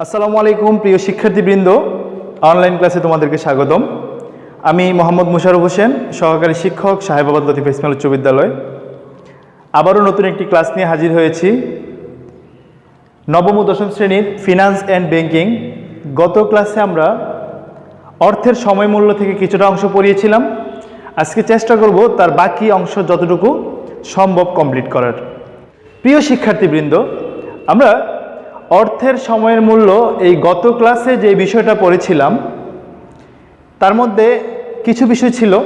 আসসালামু আলাইকুম, প্রিয় শিক্ষার্থীবৃন্দ। অনলাইন ক্লাসে তোমাদেরকে স্বাগতম। আমি মোহাম্মদ মুশারফ হোসেন, সহকারী শিক্ষক সাহেবাবাদ লতিফ ইসমাইল উচ্চ বিদ্যালয়। আবারও নতুন একটি ক্লাস নিয়ে হাজির হয়েছি। নবম ও দশম শ্রেণির ফিনান্স অ্যান্ড ব্যাংকিং গত ক্লাসে আমরা অর্থের সময় মূল্য থেকে কিছুটা অংশ পড়িয়েছিলাম। আজকে চেষ্টা করব তার বাকি অংশ যতটুকু সম্ভব কমপ্লিট করার। প্রিয় শিক্ষার্থীবৃন্দ, আমরা অর্থের সময়ের মূল্য এই গত ক্লাসে যে বিষয়টা পড়েছিলাম, তার মধ্যে কিছু বিষয় ছিল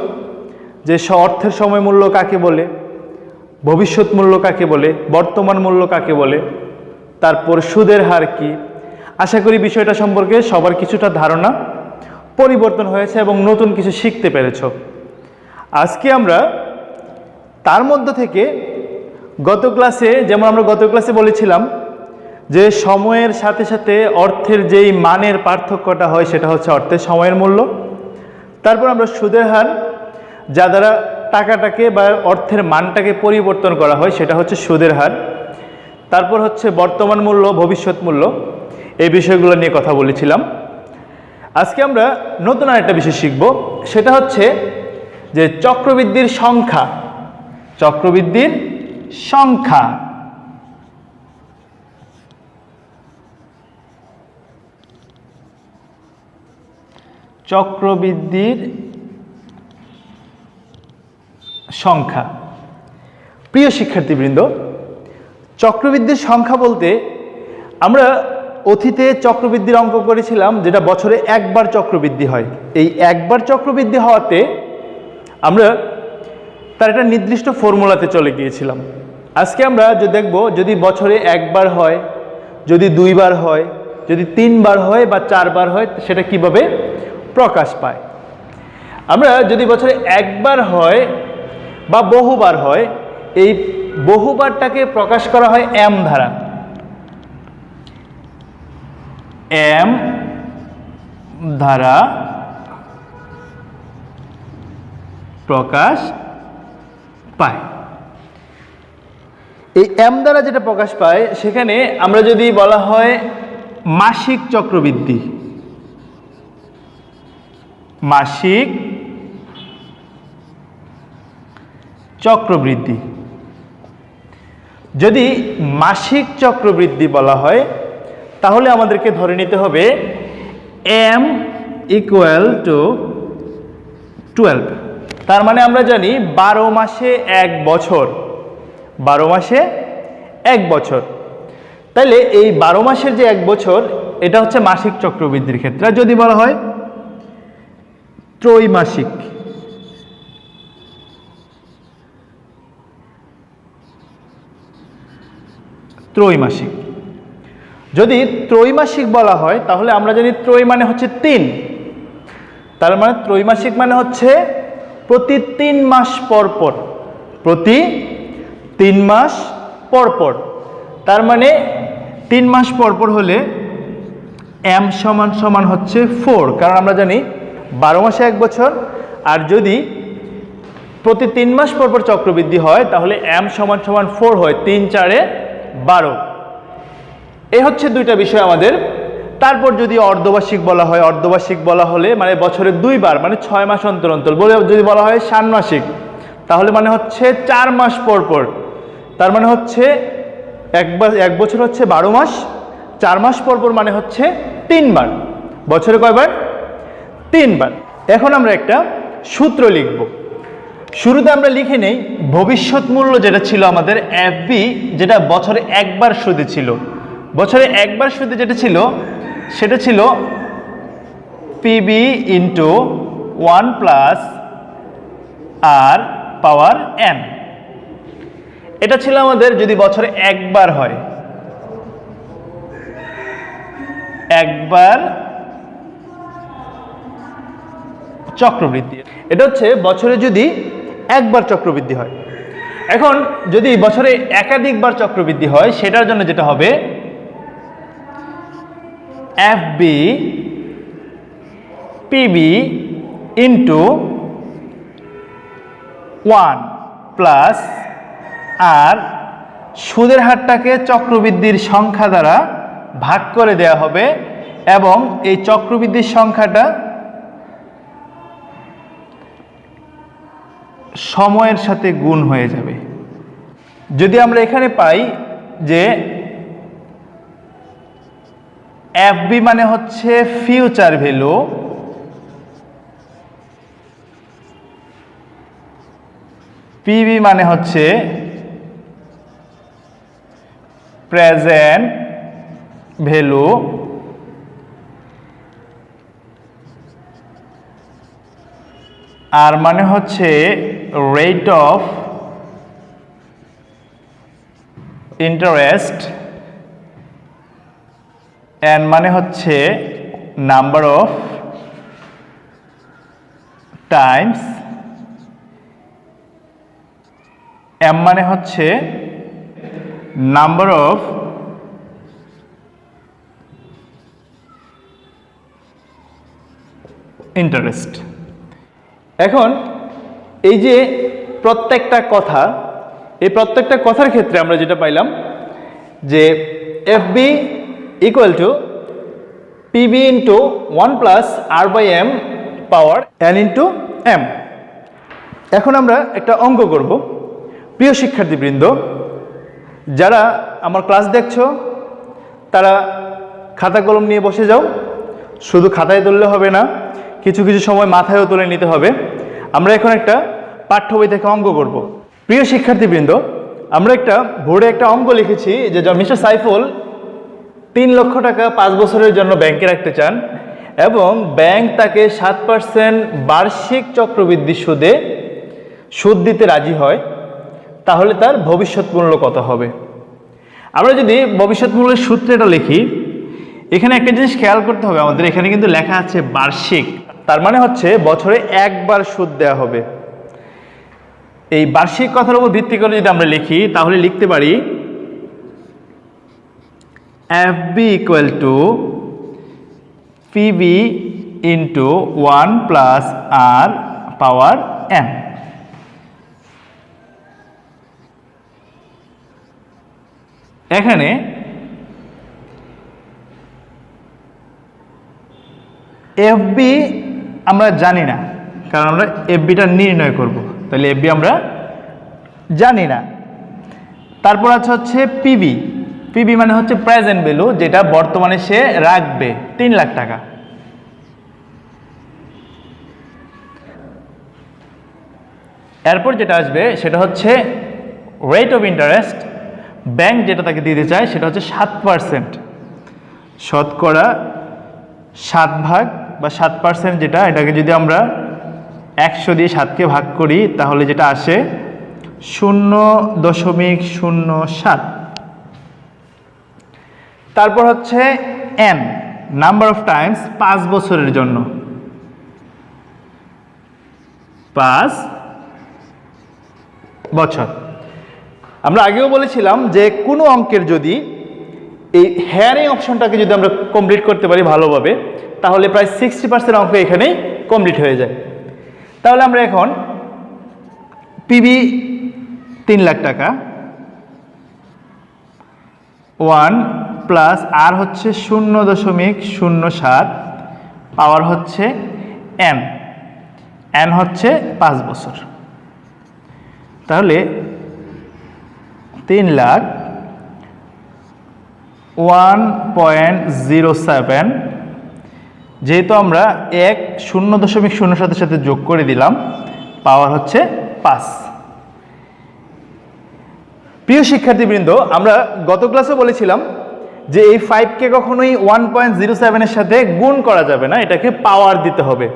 যে অর্থের সময় মূল্য কাকে বলে, ভবিষ্যৎ মূল্য কাকে বলে, বর্তমান মূল্য কাকে বলে, তারপর সুদের হার কি। আশা করি বিষয়টা সম্পর্কে সবার কিছুটা ধারণা পরিবর্তন হয়েছে এবং নতুন কিছু শিখতে পেরেছ। আজকে আমরা তার মধ্য থেকে গত ক্লাসে, যেমন আমরা গত ক্লাসে বলেছিলাম, যে সময়ের সাথে সাথে অর্থের যেই মানের পার্থক্যটা হয় সেটা হচ্ছে অর্থের সময়ের মূল্য। তারপর আমরা সুদের হার, যা দ্বারা টাকাটাকে বা অর্থের মানটাকে পরিবর্তন করা হয়, সেটা হচ্ছে সুদের হার। তারপর হচ্ছে বর্তমান মূল্য, ভবিষ্যৎ মূল্য, এই বিষয়গুলো নিয়ে কথা বলেছিলাম। আজকে আমরা নতুন আরেকটা বিষয় শিখব, সেটা হচ্ছে যে চক্রবৃদ্ধির সংখ্যা চক্রবৃদ্ধির সংখ্যা। চক্রবৃদ্ধির সংখ্যা। প্রিয় শিক্ষার্থীবৃন্দ, চক্রবৃদ্ধির সংখ্যা বলতে আমরা অতীতে চক্রবৃদ্ধির অঙ্ক করেছিলাম যেটা বছরে একবার চক্রবৃদ্ধি হয়। এই একবার চক্রবৃদ্ধি হওয়াতে আমরা তার একটা নির্দিষ্ট ফর্মুলাতে চলে গিয়েছিলাম। আজকে আমরা যে দেখব, যদি বছরে একবার হয়, যদি দুইবার হয়, যদি তিনবার হয় বা চারবার হয়, সেটা কীভাবে প্রকাশ পায়? আমরা যদি বছরে একবার হয় বা বহুবার হয়, এই বহুবারটাকে প্রকাশ করা হয় এম ধারা এম ধারা প্রকাশ পায়। এই এম দ্বারা যেটা প্রকাশ পায়, সেখানে আমরা যদি বলা হয় মাসিক চক্রবৃদ্ধি। মাসিক চক্রবৃদ্ধি। যদি মাসিক চক্রবৃদ্ধি বলা হয়, তাহলে আমাদেরকে ধরে নিতে হবে এম ইকুয়াল টু টুয়েলভ তার মানে আমরা জানি বারো মাসে এক বছর। বারো মাসে এক বছর। তাহলে এই বারো মাসের যে এক বছর, এটা হচ্ছে মাসিক চক্রবৃদ্ধির ক্ষেত্রে। যদি বলা হয়, ত্রৈমাসিক। ত্রৈমাসিক। যদি ত্রৈমাসিক বলা হয়, তাহলে আমরা জানি ত্রৈ মানে হচ্ছে তিন। তার মানে ত্রৈমাসিক মানে হচ্ছে প্রতি তিন মাস পর পর, প্রতি তিন মাস পর পর। তার মানে তিন মাস পর পর হলে এম সমান সমান হচ্ছে ফোর কারণ আমরা জানি বারো মাসে এক বছর, আর যদি প্রতি তিন মাস পর পর চক্রবৃদ্ধি হয়, তাহলে এম সমান সমান ফোর হয়, তিন চারে বারো। এই হচ্ছে দুইটা বিষয় আমাদের তারপর যদি অর্ধবার্ষিক বলা হয়, অর্ধবার্ষিক বলা হলে মানে বছরে দুইবার মানে ছয় মাস অন্তর অন্তর, বলে যদি বলা হয় ষান্মাসিক, তাহলে মানে হচ্ছে চার মাস পর পর। তার মানে হচ্ছে একবার এক বছর হচ্ছে বারো মাস, চার মাস পর পর মানে হচ্ছে তিনবার। বছরে কয়বার? তিনবার। এখন আমরা একটা সূত্র লিখব। শুরুতে আমরা লিখে নেই, ভবিষ্যৎ মূল্য যেটা ছিল আমাদের এফবি যেটা বছরে একবার সুদে ছিল। বছরে একবার সুদে যেটা ছিল সেটা ছিল PB into one plus R power N এটা ছিল আমাদের যদি বছরে একবার হয়। একবার চক্রবৃদ্ধি। এটা হচ্ছে বছরে যদি একবার চক্রবৃদ্ধি হয়। এখন যদি বছরে একাধিকবার চক্রবৃদ্ধি হয়, সেটার জন্য যেটা হবে F B PB into one plus R সুদের হারটাকে চক্রবৃদ্ধির সংখ্যা দ্বারা ভাগ করে দেয়া হবে এবং এই চক্রবৃদ্ধির সংখ্যাটা সময়ের সাথে গুণ হয়ে যাবে। যদি আমরা এখানে পাই যে এফবি মানে হচ্ছে ফিউচার ভ্যালু পিবি মানে হচ্ছে প্রেজেন্ট ভ্যালু আর মানে হচ্ছে রেট অফ ইন্টারেস্ট এন মানে হচ্ছে নাম্বার অফ টাইমস এম মানে হচ্ছে নাম্বার অফ ইন্টারেস্ট এখন এই যে প্রত্যেকটা কথা, এই প্রত্যেকটা কথার ক্ষেত্রে আমরা যেটা পাইলাম যে F equal to PB into one plus R by M power N into M এখন আমরা একটা অঙ্ক করব। প্রিয় শিক্ষার্থীবৃন্দ, যারা আমার ক্লাস দেখছ, তারা খাতা কলম নিয়ে বসে যাও। শুধু খাতায় তুললে হবে না, কিছু কিছু সময় মাথায়ও তুলে নিতে হবে। আমরা এখন একটা পাঠ্য বই থেকে অঙ্ক করব। প্রিয় শিক্ষার্থীবৃন্দ, আমরা একটা বোর্ডে একটা অঙ্ক লিখেছি যে মিস্টার সাইফুল তিন লক্ষ টাকা পাঁচ বছরের জন্য ব্যাংকে রাখতে চান এবং ব্যাংক তাকে সাত পার্সেন্ট বার্ষিক চক্রবৃদ্ধি সুদে সুদ দিতে রাজি হয়, তাহলে তার ভবিষ্যৎ মূল্য কত হবে? আমরা যদি ভবিষ্যৎ মূল্যের সূত্রটা লিখি, এখানে একটা জিনিস খেয়াল করতে হবে, আমাদের এখানে কিন্তু লেখা আছে বার্ষিক, তার মানে হচ্ছে বছরে একবার সুদ দেওয়া হবে। এই বার্ষিক কথার উপর ভিত্তি করে যদি আমরা লিখি, তাহলে লিখতে পারি B equal to PB into one plus R power N এখানে এফবি আমরা জানি না, কারণ আমরা এফবিটা নির্ণয় করব। তাহলে এফবি আমরা জানি না। তারপর আছে হচ্ছে পিবি পিবি মানে হচ্ছে প্রেজেন্ট ভ্যালু যেটা বর্তমানে সে রাখবে তিন লাখ টাকা। এরপর যেটা আসবে, সেটা হচ্ছে রেট অফ ইন্টারেস্ট ব্যাংক যেটা তাকে দিতে চায়, সেটা হচ্ছে সাত পার্সেন্ট শতকরা সাত ভাগ বা সাত পার্সেন্ট যেটা, এটাকে যদি আমরা একশো দিয়ে সাতকে ভাগ করি, তাহলে যেটা আসে শূন্য দশমিক শূন্য সাত। তারপর হচ্ছে এন নাম্বার অফ টাইমস পাঁচ বছরের জন্য। পাঁচ বছর। আমরা আগেও বলেছিলাম যে কোনো অঙ্কের যদি এই হেয়ারিং অপশনটাকে যদি আমরা কমপ্লিট করতে পারি ভালোভাবে, তাহলে প্রায় সিক্সটি পার্সেন্ট অঙ্ক এখানেই কমপ্লিট হয়ে যায়। তাহলে আমরা এখন পিবি তিন লাখ টাকা। ওয়ান প্লাস আর হচ্ছে শূন্য দশমিক শূন্য সাত, পাওয়ার হচ্ছে এন। এন হচ্ছে পাঁচ বছর। তাহলে তিন lakh one point zero seven, যেহেতু আমরা এক শূন্য দশমিক শূন্য সাথে সাথে যোগ করে দিলাম, পাওয়ার হচ্ছে পাঁচ। প্রিয় শিক্ষার্থীবৃন্দ, আমরা গত ক্লাসে বলেছিলাম যে এই ফাইভকে কখনোই ওয়ান পয়েন্ট জিরো সেভেনের সাথে গুণ করা যাবে না, এটাকে পাওয়ার দিতে হবে।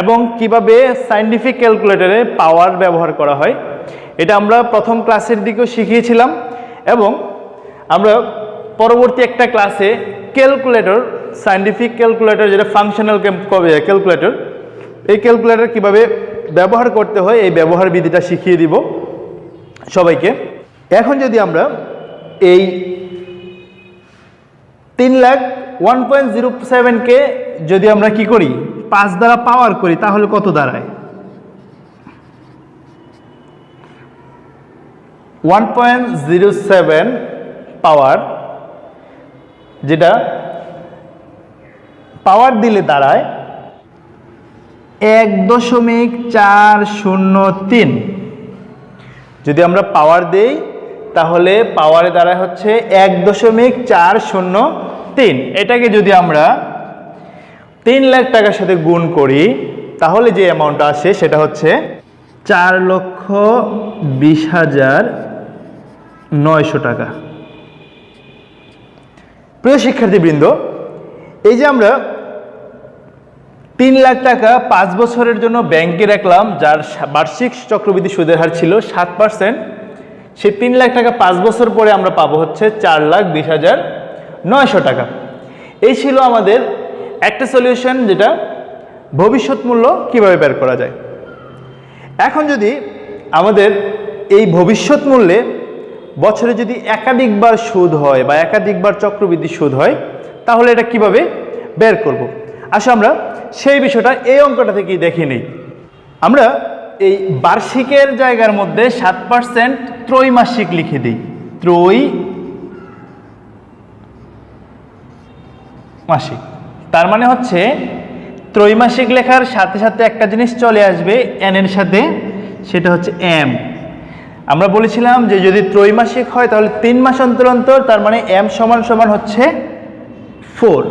এবং কীভাবে সাইন্টিফিক ক্যালকুলেটরে পাওয়ার ব্যবহার করা হয়, এটা আমরা প্রথম ক্লাসের দিকেও শিখিয়েছিলাম এবং আমরা পরবর্তী একটা ক্লাসে ক্যালকুলেটর সাইন্টিফিক ক্যালকুলেটর যেটা ফাংশনাল ক্যালকুলেটর এই ক্যালকুলেটর কীভাবে ব্যবহার করতে হয়, এই ব্যবহার বিধিটা শিখিয়ে দিব সবাইকে। এখন যদি আমরা এই তিন লাখ ওয়ান পয়েন্ট জিরো সেভেনকে যদি আমরা কি করি? পাঁচ দ্বারা পাওয়ার করি, তাহলে কত দাঁড়ায়? One point zero seven power যেটা পাওয়ার দিলে দাঁড়ায় এক দশমিক চার শূন্য তিন। যদি আমরা পাওয়ার দেই, তাহলে পাওয়ারে দাঁড়ায় হচ্ছে এক দশমিক চার শূন্য তিন, এটাকে যদি আমরা তিন লাখ টাকার সাথে গুণ করি, তাহলে যে অ্যামাউন্টটা আসে সেটা হচ্ছে চার লক্ষ বিশ হাজার নয়শো টাকা। প্রিয় শিক্ষার্থীবৃন্দ, এই যে আমরা তিন লাখ টাকা পাঁচ বছরের জন্য ব্যাংকে রাখলাম, যার বার্ষিক চক্রবৃদ্ধি সুদের হার ছিল সাত পার্সেন্ট সেই তিন লাখ টাকা পাঁচ বছর পরে আমরা পাবো হচ্ছে চার লাখ বিশ হাজার নয়শো টাকা। এই ছিল আমাদের একটা সলিউশন যেটা ভবিষ্যৎ মূল্য কীভাবে বের করা যায়। এখন যদি আমাদের এই ভবিষ্যৎ মূল্যে বছরে যদি একাধিকবার সুদ হয় বা একাধিকবার চক্রবৃদ্ধি সুদ হয়, তাহলে এটা কীভাবে বের করব। আসো আমরা সেই বিষয়টা এই অঙ্কটা থেকেই দেখে নিই। আমরা এই বার্ষিকের জায়গার মধ্যে সাত পার্সেন্ট ত্রৈমাসিক লিখে দিই। ত্রৈ মাসিক। তার মানে হচ্ছে ত্রৈমাসিক লেখার সাথে সাথে একটা জিনিস চলে আসবে এন এর সাথে, সেটা হচ্ছে এম আমরা বলেছিলাম যে যদি ত্রৈমাসিক হয় তাহলে তিন মাস অন্তর অন্তর, তার মানে এম সমান সমান হচ্ছে ফোর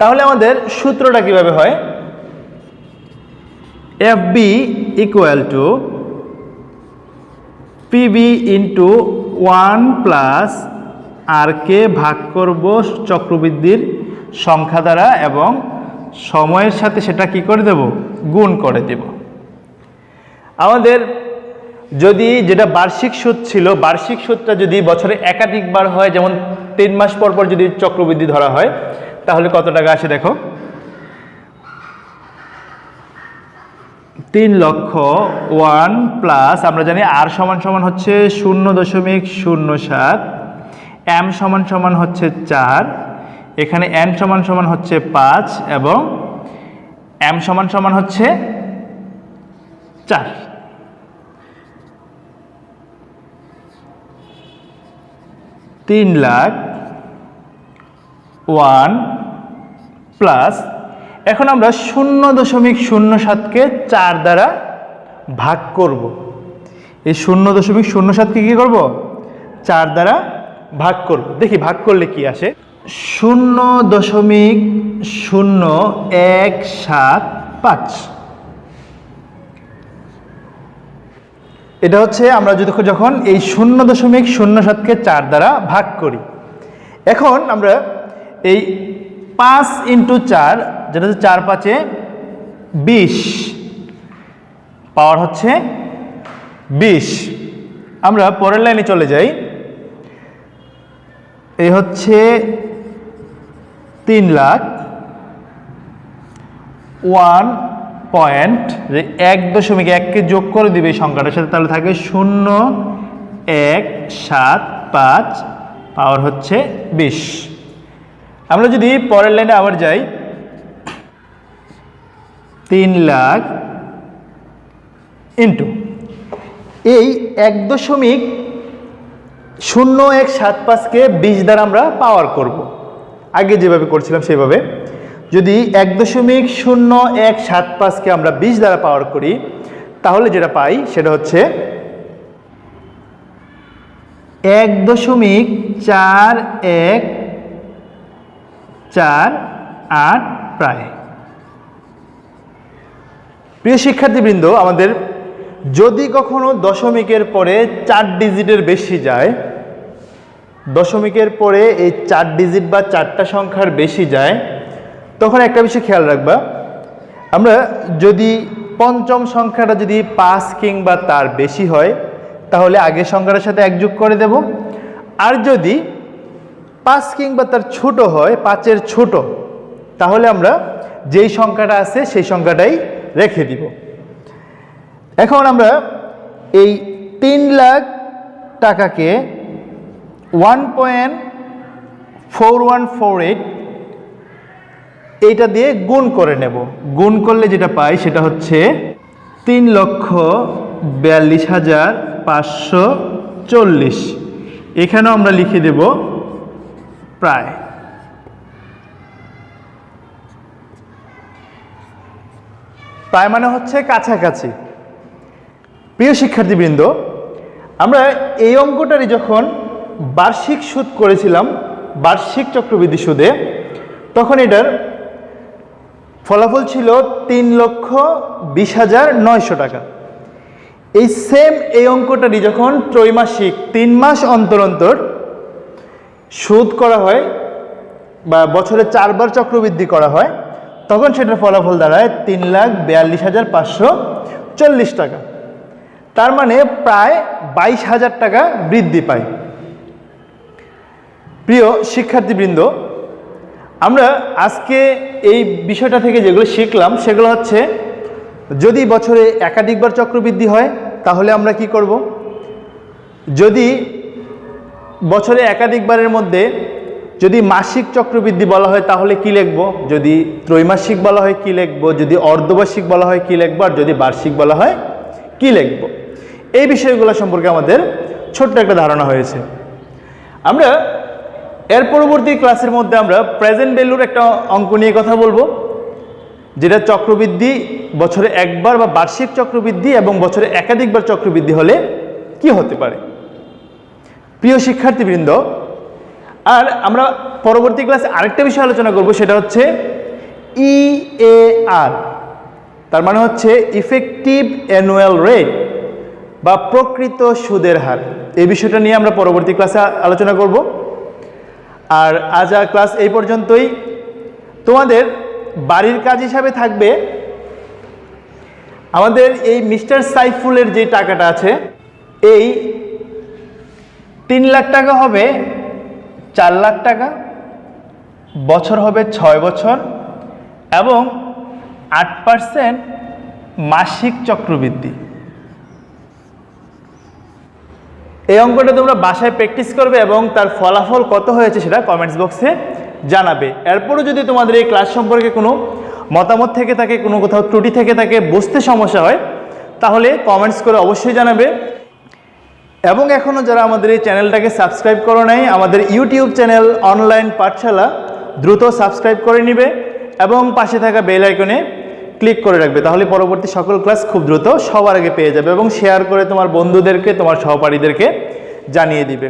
তাহলে আমাদের সূত্রটা কীভাবে হয়? F B equal to PB into one plus R কে ভাগ করব চক্রবৃদ্ধির সংখ্যা দ্বারা এবং সময়ের সাথে সেটা কি করে দেব? গুণ করে দেব। আমাদের যদি যেটা বার্ষিক সুদ ছিল, বার্ষিক সুদটা যদি বছরে একাধিকবার হয়, যেমন তিন মাস পর পর যদি চক্রবৃদ্ধি ধরা হয়, তাহলে কত টাকা আসে দেখো? তিন লক্ষ ওয়ান প্লাস, আমরা জানি আর সমান সমান হচ্ছে শূন্য দশমিক শূন্য সাত, এম সমান সমান হচ্ছে চার, এখানে এন সমান সমান হচ্ছে পাঁচ এবং এম সমান সমান হচ্ছে চার। তিন লাখ ওয়ান প্লাস এখন আমরা শূন্য দশমিক শূন্য সাতকে চার দ্বারা ভাগ করব। এই শূন্য দশমিক শূন্য সাতকে কী করব? চার দ্বারা ভাগ করব। দেখি, ভাগ করলে কি আসে? শূন্য দশমিক শূন্য এক সাত পাঁচ। এটা হচ্ছে আমরা যদি যখন এই শূন্য দশমিক শূন্য সাতকে চার দ্বারা ভাগ করি, এখন আমরা এই পাঁচ ইন্টু চার, যেটা হচ্ছে চার পাঁচে বিশ পাওয়ার হচ্ছে বিশ। আমরা পরের লাইনে চলে যাই। এই হচ্ছে তিন লাখ ওয়ান পয়েন্ট, যে এক দশমিক এককে যোগ করে দিবে এই সংখ্যাটার সাথে, তাহলে থাকে শূন্য, এক, সাত, পাঁচ পাওয়ার হচ্ছে বিশ। আমরা যদি পরের লাইনে আবার যাই, তিন লাখ ইন্টু এই এক দশমিক শূন্য এক সাত পাঁচকে বিশ দ্বারা আমরা পাওয়ার করব। আগে যেভাবে করছিলাম সেভাবে যদি এক দশমিক শূন্য এক সাত পাঁচকে আমরা বিশ দ্বারা পাওয়ার করি, তাহলে যেটা পাই সেটা হচ্ছে এক দশমিক চার এক চার, আট, প্রায়। প্রিয় শিক্ষার্থীবৃন্দ, আমাদের যদি কখনো দশমিকের পরে চার ডিজিটের বেশি যায়, দশমিকের পরে এই চার ডিজিট বা চারটা সংখ্যার বেশি যায়, তখন একটা বিষয় খেয়াল রাখবা। আমরা যদি পঞ্চম সংখ্যাটা যদি পাঁচ কিংবা তার বেশি হয়, তাহলে আগের সংখ্যাটার সাথে এক যোগ করে দেব। আর যদি পাঁচ কিংবা তার ছোট হয়, পাঁচের ছোট, তাহলে আমরা যেই সংখ্যাটা আছে সেই সংখ্যাটাই রেখে দিব। এখন আমরা এই তিন লাখ টাকাকে one point four one four eight এইটা দিয়ে গুণ করে নেব। গুণ করলে যেটা পাই সেটা হচ্ছে তিন লক্ষ বিয়াল্লিশ হাজার পাঁচশো চল্লিশ। এখানেও আমরা লিখে দেব প্রায়। প্রায় মানে হচ্ছে কাছাকাছি। প্রিয় শিক্ষার্থীবৃন্দ, আমরা এই অঙ্কটারই যখন বার্ষিক সুদ করেছিলাম, বার্ষিক চক্রবৃদ্ধি সুদে, তখন এটার ফলাফল ছিল তিন লক্ষ বিশ হাজার নয়শো টাকা। এই সেম এই অঙ্কটারই যখন ত্রৈমাসিক তিন মাস অন্তর অন্তর সুদ করা হয় বা বছরে চারবার চক্রবৃদ্ধি করা হয়, তখন সেটার ফলাফল দাঁড়ায় তিন লাখ বিয়াল্লিশ হাজার পাঁচশো চল্লিশ টাকা। তার মানে প্রায় বাইশ হাজার টাকা বৃদ্ধি পায়। প্রিয় শিক্ষার্থীবৃন্দ, আমরা আজকে এই বিষয়টা থেকে যেগুলো শিখলাম, সেগুলো হচ্ছে যদি বছরে একাধিকবার চক্রবৃদ্ধি হয়, তাহলে আমরা কি করব? যদি বছরে একাধিকবারের মধ্যে যদি মাসিক চক্রবৃদ্ধি বলা হয় তাহলে কি লিখব? যদি ত্রৈমাসিক বলা হয় কি লিখব? যদি অর্ধবার্ষিক বলা হয় কি লিখব? আর যদি বার্ষিক বলা হয় কি লিখব? এই বিষয়গুলো সম্পর্কে আমাদের ছোট্ট একটা ধারণা হয়েছে। আমরা এর পরবর্তী ক্লাসের মধ্যে আমরা প্রেজেন্ট ভ্যালুর একটা অঙ্ক নিয়ে কথা বলব, যেটা চক্রবৃদ্ধি বছরে একবার বা বার্ষিক চক্রবৃদ্ধি এবং বছরে একাধিকবার চক্রবৃদ্ধি হলে কি হতে পারে? প্রিয় শিক্ষার্থীবৃন্দ, আর আমরা পরবর্তী ক্লাসে আরেকটা বিষয় আলোচনা করব, সেটা হচ্ছে ই এ আর তার মানে হচ্ছে ইফেক্টিভ অ্যানুয়াল রেট বা প্রকৃত সুদের হার। এই বিষয়টা নিয়ে আমরা পরবর্তী ক্লাসে আলোচনা করব। আর আজ আর ক্লাস এই পর্যন্তই। তোমাদের বাড়ির কাজ হিসাবে থাকবে আমাদের এই মিস্টার সাইফুলের যে টাকাটা আছে, এই তিন লাখ টাকা হবে, চার লাখ টাকা, বছর হবে ছয় বছর, এবং আট পার্সেন্ট মাসিক চক্রবৃদ্ধি। এই অঙ্কটা তোমরা বাসায় প্র্যাকটিস করবে এবং তার ফলাফল কত হয়েছে সেটা কমেন্টস বক্সে জানাবে। এরপরও যদি তোমাদের এই ক্লাস সম্পর্কে কোনো মতামত থেকে থাকে, কোনো কোথাও ত্রুটি থেকে থাকে, বুঝতে সমস্যা হয়, তাহলে কমেন্টস করে অবশ্যই জানাবে। এবং এখনও যারা আমাদের এই চ্যানেলটাকে সাবস্ক্রাইব করো নাই, আমাদের ইউটিউব চ্যানেল অনলাইন পাঠশালা দ্রুত সাবস্ক্রাইব করে নিবে এবং পাশে থাকা বেল আইকনে ক্লিক করে রাখবে, তাহলে পরবর্তী সকল ক্লাস খুব দ্রুত সবার আগে পেয়ে যাবে এবং শেয়ার করে তোমার বন্ধুদেরকে, তোমার সহপাঠীদেরকে জানিয়ে দিবে।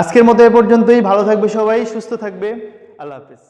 আজকের মতো এ পর্যন্তই, ভালো থাকবে সবাই, সুস্থ থাকবে, আল্লাহ হাফিজ।